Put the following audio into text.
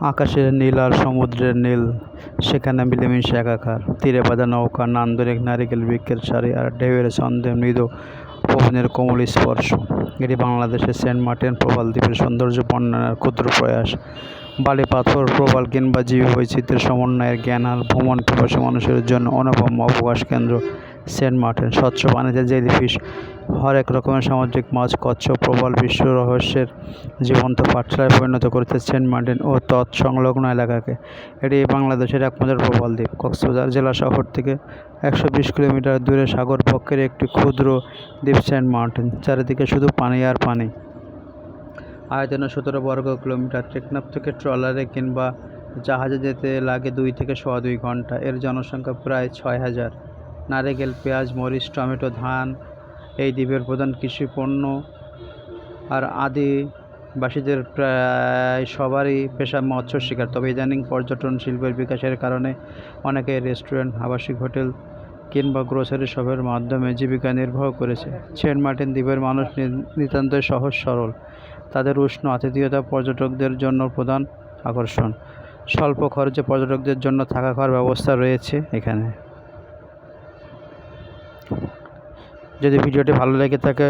আকাশের নীল আর সমুদ্রের নীল, সেখানে মিলেমিশে একাকার। তীরে বাঁধা নৌকা, নান্দনিক নারিকেল বৃক্ষের সারি আর ঢেউয়ের ছন্দে মৃদু পবনের কোমল স্পর্শ। এটি বাংলাদেশের সেন্ট মার্টিন প্রবাল দ্বীপের সৌন্দর্য বর্ণনার ক্ষুদ্র প্রয়াস। বালি, পাথর, প্রবাল কিংবা জীব বৈচিত্র্যের সমন্বয়ের জ্ঞান আর ভ্রমণ প্রবাসী মানুষের জন্য অনুপম অবকাশ কেন্দ্র। সেন্ট মার্টিন, স্বচ্ছ পানিতে জেলিফিশ হরেক রকমের সামুদ্রিক মাছ কচ্ছপ প্রবল, বিশ্ব রহস্যের জীবন্ত পাঠশালায় পরিণত করেছে সেন্ট মার্টিন ও তৎসংলগ্ন এলাকাকে। এটি বাংলাদেশের একমাত্র প্রবল দ্বীপ। কক্সবাজার জেলা শহর থেকে একশো বিশ কিলোমিটার দূরে সাগর পক্ষের একটি ক্ষুদ্র দ্বীপ সেন্ট মার্টিন, চারিদিকে শুধু পানি আর পানি। আয়তনে সতেরো বর্গ কিলোমিটার। টেকনাফ থেকে ট্রলারে কিংবা জাহাজে যেতে লাগে দুই থেকে সোয়া দুই ঘণ্টা। এর জনসংখ্যা প্রায় ছয় হাজার। নারিকেল, পেঁয়াজ, মরিচ, টমেটো, ধান, এই দ্বীপের প্রধান কৃষি পণ্য। আর আদিবাসীদের প্রায় সবারই পেশা মৎস্য শিকার। তবে ইদানিং পর্যটন শিল্পের বিকাশের কারণে অনেকে রেস্টুরেন্ট, আবাসিক হোটেল কিংবা গ্রোসারি শপের মাধ্যমে জীবিকা নির্বাহ করেছে। সেন্ট মার্টিন দ্বীপের মানুষ নিতান্তই সহজ সরল। তাদের উষ্ণ আতিথেয়তা পর্যটকদের জন্য প্রধান আকর্ষণ। স্বল্প খরচে পর্যটকদের জন্য থাকা খাওয়ার ব্যবস্থা রয়েছে এখানে। যদি ভিডিওটি ভালো লেগে থাকে